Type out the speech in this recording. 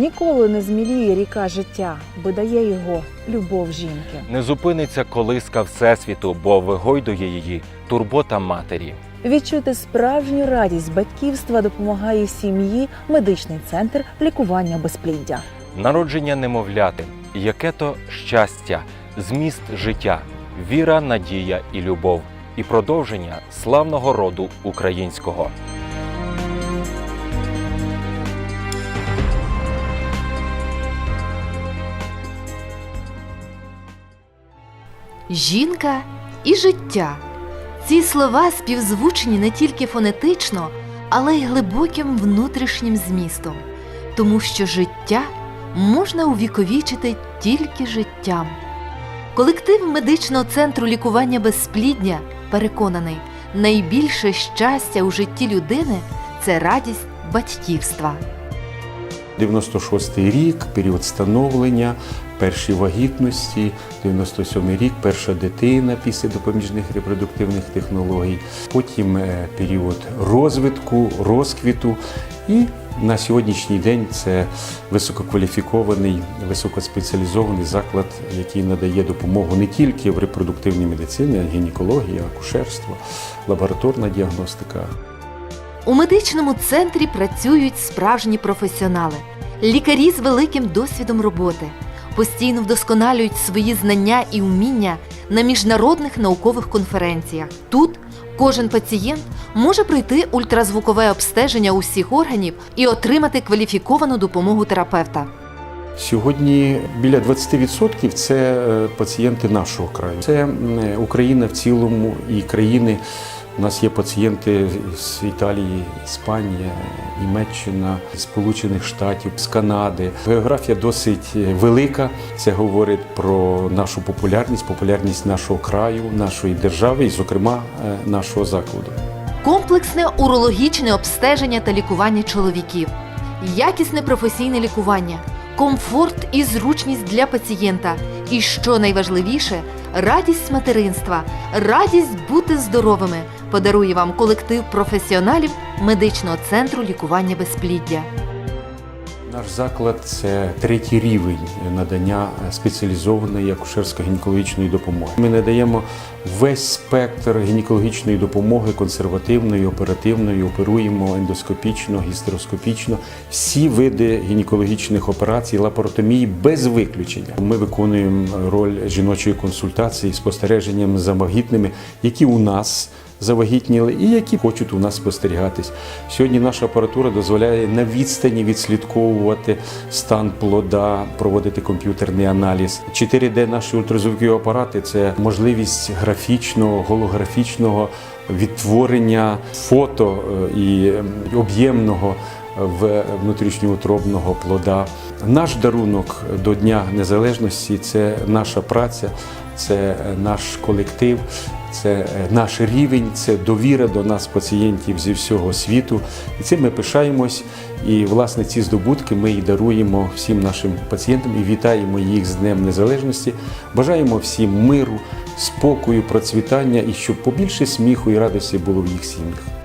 Ніколи не зміліє ріка життя, бо дає його любов жінки. Не зупиниться колиска Всесвіту, бо вигойдує її турбота матері. Відчути справжню радість батьківства допомагає сім'ї медичний центр лікування безпліддя. Народження немовляти, яке то щастя, зміст життя, віра, надія і любов, і продовження славного роду українського. Жінка і життя. Ці слова співзвучені не тільки фонетично, але й глибоким внутрішнім змістом, тому що життя можна увіковічити тільки життям. Колектив медичного центру лікування безспліддя переконаний, найбільше щастя у житті людини це радість батьківства. 96-й рік, період становлення, перші вагітності, 97-й рік, перша дитина після допоміжних репродуктивних технологій, потім е, період розвитку, розквіту і на сьогоднішній день це висококваліфікований, високоспеціалізований заклад, який надає допомогу не тільки в репродуктивній медицині, а й гінекології, акушерство, лабораторна діагностика. У медичному центрі працюють справжні професіонали, лікарі з великим досвідом роботи, постійно вдосконалюють свої знання і вміння на міжнародних наукових конференціях. Тут кожен пацієнт може пройти ультразвукове обстеження усіх органів і отримати кваліфіковану допомогу терапевта. Сьогодні біля 20% це е, пацієнти нашого краю. Це е, Україна в цілому і країни. У нас є пацієнти з Італії, Іспанія, Німеччина, Сполучених Штатів, з Канади. Географія досить е, велика. Це говорить про нашу популярність, популярність нашого краю, нашої держави і, зокрема, е, нашого закладу. Комплексне урологічне обстеження та лікування чоловіків, якісне професійне лікування, комфорт і зручність для пацієнта. І що найважливіше, радість материнства, радість бути здоровими подарує вам колектив професіоналів медичного центру лікування безпліддя. Наш заклад це третій рівень надання спеціалізованої акушерсько-гінекологічної допомоги. Ми надаємо весь спектр гінекологічної допомоги, консервативної, оперативної, оперуємо ендоскопічно, гістероскопічно, всі види гінекологічних операцій, лапаротомії без виключення. Ми виконуємо роль жіночої консультації, спостереженням за вагітними, які у нас завагітніли і які хочуть у нас спостерігатись. Сьогодні наша апаратура дозволяє на відстані відслідковувати стан плода, проводити комп'ютерний аналіз. 4D наші ультразвукові апарати це можливість графічного, голографічного відтворення фото е, і об'ємного в внутрішньоутробного плода. Наш дарунок до Дня Незалежності це наша праця, це наш колектив, це е, наш рівень, це довіра до нас, пацієнтів зі всього світу. І цим ми пишаємось. І власне ці здобутки ми і даруємо всім нашим пацієнтам і вітаємо їх з Днем Незалежності. Бажаємо всім миру, спокою, процвітання і щоб побільше сміху і радості було в їх сім'ях.